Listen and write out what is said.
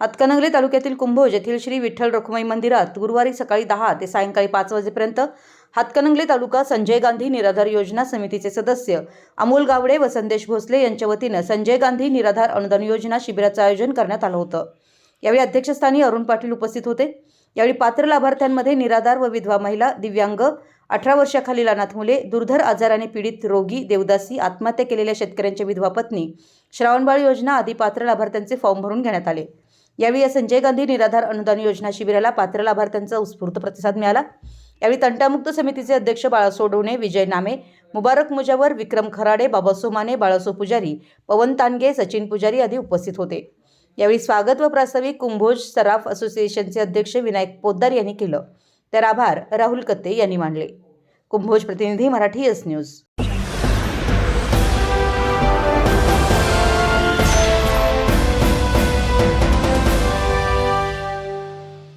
हातकणंगले तालुक्यातील कुंभोज येथील श्री विठ्ठल रखुमाई मंदिरात गुरुवारी सकाळी दहा ते सायंकाळी पाच वाजेपर्यंत हातकणंगले तालुका संजय गांधी निराधार योजना समितीचे सदस्य अमोल गावडे व संदेश भोसले यांच्या वतीनं संजय गांधी निराधार अनुदान योजना शिबिराचं आयोजन करण्यात आलं होतं. यावेळी अध्यक्षस्थानी अरुण पाटील उपस्थित होते. यावेळी पात्र लाभार्थ्यांमध्ये निराधार व विधवा महिला दिव्यांग अठरा वर्षाखालील अनाथ मुले दुर्धर आजाराने पीडित रोगी देवदासी आत्महत्या केलेल्या शेतकऱ्यांच्या विधवा पत्नी श्रावणबाळ योजना आदी पात्र लाभार्थ्यांचे फॉर्म भरून घेण्यात आले. यावेळी या संजय गांधी निराधार अनुदान योजना शिबिराला पात्र लाभार्थ्यांचा उत्स्फूर्त प्रतिसाद मिळाला. यावेळी तंटामुक्त समितीचे अध्यक्ष बाळासो डोणे विजय नामे मुबारक मुजावर विक्रम खराडे बाबासो माने बाळासो पुजारी पवन तानगे सचिन पुजारी आदी उपस्थित होते. यावेळी स्वागत व प्रास्ताविक कुंभोज सराफ असोसिएशनचे अध्यक्ष विनायक पोद्दार यांनी केलं. तर आभार राहुल कत्ते यांनी मानले. कुंभोज प्रतिनिधी मराठी एस न्यूज.